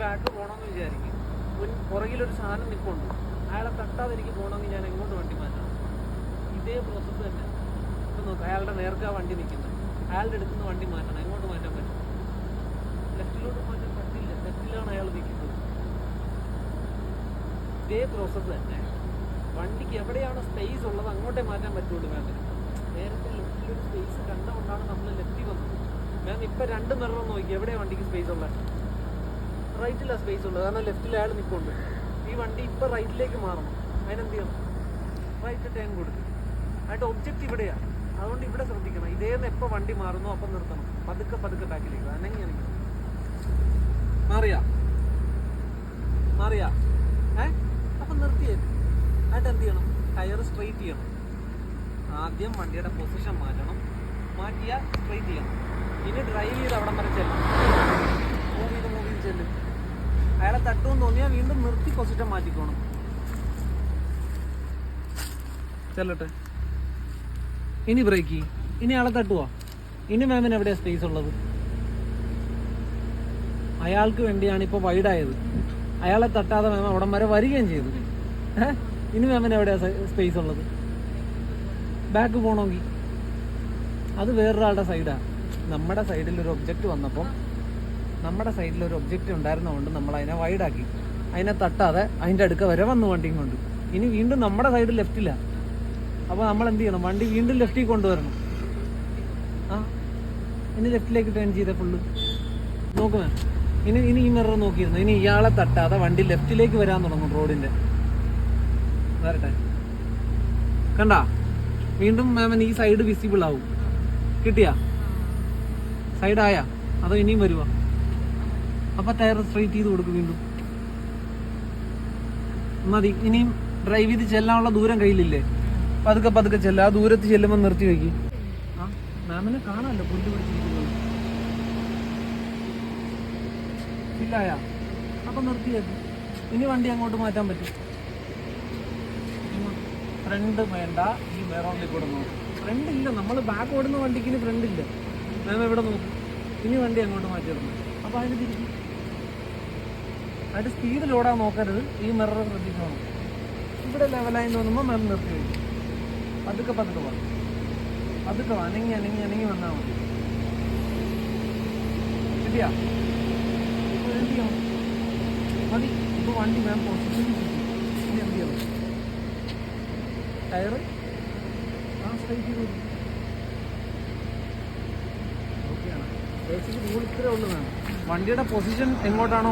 Back പോകണമെന്ന് വിചാരിക്കും. മുൻ- പുറകിലൊരു സാധനം നിൽപ്പുണ്ട് അയാളെ തട്ടാതെ എനിക്ക് പോകണമെങ്കിൽ ഞാൻ എങ്ങോട്ട് വണ്ടി മാറ്റണം? ഇതേ പ്രോസസ്സ് തന്നെ. ഇപ്പം നോക്ക് അയാളുടെ നേർക്കാ വണ്ടി നിൽക്കുന്നത് അയാളുടെ അടുത്തുനിന്ന് വണ്ടി മാറ്റണം. എങ്ങോട്ട് മാറ്റാൻ പറ്റും? ലെഫ്റ്റിലോട്ട് മാറ്റാൻ പറ്റില്ല. ലെഫ്റ്റിലാണ് അയാൾ നിൽക്കുന്നത്. ഇതേ പ്രോസസ്സ് തന്നെ. വണ്ടിക്ക് എവിടെയാണ് സ്പേസ് ഉള്ളത് അങ്ങോട്ടേ മാറ്റാൻ പറ്റുള്ളൂ മാമിന് നേരത്തെ ലെഫ്റ്റിലൊരു സ്പേസ് കണ്ടുകൊണ്ടാണ് നമ്മൾ ലെഫ്റ്റിൽ വന്നത്. മാം ഇപ്പം രണ്ട് മിറർ നോക്കി എവിടെയാണ് വണ്ടിക്ക് സ്പേസ് ഉള്ളത്? റൈറ്റിലാണ് സ്പേസ് ഉള്ളത്. കാരണം ലെഫ്റ്റിൽ അയാൾ നിൽക്കുന്നുണ്ട് ഈ വണ്ടി ഇപ്പം റൈറ്റിലേക്ക് മാറണം. അതിനെന്ത് ചെയ്യണം റൈറ്റ് ടേൺ കൊടുക്കും. അതിന്റെ ഒബ്ജക്റ്റ് ഇവിടെയാണ് അതുകൊണ്ട് ഇവിടെ ശ്രദ്ധിക്കണം. ഇതേന്ന് എപ്പോൾ വണ്ടി മാറുന്നു അപ്പം നിർത്തണം. പതുക്കെ പതുക്കെ ബാക്കിലേക്ക്. അല്ലെങ്കിൽ അനങ്ങി. മാറിയാ? മാറിയാ? ഏ? അപ്പം നിർത്തിയേ. എന്നിട്ട് എന്ത് ചെയ്യണം? ടയർ സ്ട്രെയിറ്റ് ചെയ്യണം. ആദ്യം വണ്ടിയുടെ പൊസിഷൻ മാറ്റണം. മാറ്റിയാൽ സ്ട്രെയിറ്റ് ചെയ്യണം. ഇനി ഡ്രൈവ് ചെയ്ത് അവിടം വരെ ചെല്ലും മൂവ് ചെയ്ത് മൂവ് ചെയ്ത് ചെല്ലും. അയാളെ തട്ടുമെന്ന് തോന്നിയാൽ വീണ്ടും നിർത്തി പൊസിഷൻ മാറ്റിക്കോണം. ചെല്ലട്ടെ. ഇനി ബ്രേക്ക് ഇനി ആളെ തട്ടുവോ. ഇനി മാമിന് എവിടെയാ സ്പേസ് ഉള്ളത്? അയാൾക്ക് വേണ്ടിയാണ് ഇപ്പോൾ വൈഡായത് അയാളെ തട്ടാതെ മാം അവിടം വരെ വരികയും ചെയ്തു. ഇനി മാമിന് എവിടെയാ സ്പേസ് ഉള്ളത്? ബാക്ക് പോകണമെങ്കിൽ അത് വേറൊരാളുടെ സൈഡാണ് നമ്മുടെ സൈഡിൽ ഒരു ഒബ്ജക്റ്റ് വന്നപ്പം നമ്മുടെ സൈഡിൽ ഒരു ഒബ്ജക്റ്റ് ഉണ്ടായിരുന്നതുകൊണ്ട് നമ്മൾ അതിനെ വൈഡാക്കി അതിനെ തട്ടാതെ അതിന്റെ അടുക്ക വരെ വന്നു വണ്ടിയും കൊണ്ട്. ഇനി വീണ്ടും നമ്മുടെ സൈഡ് ലെഫ്റ്റില്ല അപ്പോൾ നമ്മൾ എന്ത് ചെയ്യണം? വണ്ടി വീണ്ടും ലെഫ്റ്റിൽ കൊണ്ടുവരണം. ആ? ഇനി ലെഫ്റ്റിലേക്ക് ടേൺ ചെയ്ത ഫുള്ള് നോക്കുമേ ഇനി ഇനി ഈ മിറർ നോക്കിയിരുന്നു. ഇനി ഇയാളെ തട്ടാതെ വണ്ടി ലെഫ്റ്റിലേക്ക് വരാൻ തുടങ്ങും റോഡിന്റെ. വരട്ടെ. കണ്ടാ? വീണ്ടും മാമൻ ഈ സൈഡ് വിസിബിൾ ആവും. കിട്ടിയാ? സൈഡായാ അതോ ഇനിയും വരുവാ? അപ്പൊ ടയർ സ്ട്രൈറ്റ് ചെയ്ത് കൊടുക്കും വീണ്ടും. മതി. ഇനിയും ഡ്രൈവ് ചെയ്ത് ചെല്ലാനുള്ള ദൂരം കയ്യിലില്ലേ? പതുക്കെ പതുക്കെ ചെല്ല. ആ ദൂരത്ത് ചെല്ലുമ്പോൾ നിർത്തി വെക്കി. ആ മാമിനെ കാണാമല്ലോ പുല്ല് പിടിച്ചിരിക്കുന്നത്. ഇല്ലായ? അപ്പൊ നിർത്തിയത് ഇനി വണ്ടി അങ്ങോട്ട് മാറ്റാൻ പറ്റും. ഫ്രണ്ട് വേണ്ട. ഈ വേറോണ്ടിൽ കൂടെ നോക്കും. ഫ്രണ്ട് ഇല്ല. നമ്മൾ ബാക്ക് ഓടുന്ന വണ്ടിക്ക് ഇനി ഫ്രണ്ട് ഇല്ല. മാം എവിടെ നോക്കും? ഇനി വണ്ടി അങ്ങോട്ട് മാറ്റിയിടണം. അപ്പോൾ അതിന് തിരിക്കും അതിന്റെ സ്പീഡിൽ ഓടാൻ നോക്കരുത്. ഈ മിറർ ശ്രദ്ധിക്കണം. ഇവിടെ ലെവലായി തോന്നുമ്പോൾ മിറർ നിർത്തി. വയ്ക്കും പതുക്കെ പതുക്കെ വന്നു പതുക്കെ. അനങ്ങി അനങ്ങി അനങ്ങി വന്നാൽ മതി. ശരിയാ? എന്ത് ചെയ്യണം? മതി. ഇപ്പോൾ വണ്ടി മാം പൊസിഷൻ ഇനി എന്ത് ചെയ്യണം? ടയർ ആ സ്ട്രൈറ്റ് ചെയ്ത് ഓക്കെയാണ് ബേസിക് റൂൾ ഇത്രേ ഉള്ളൂ മാം. വണ്ടിയുടെ പൊസിഷൻ എങ്ങോട്ടാണോ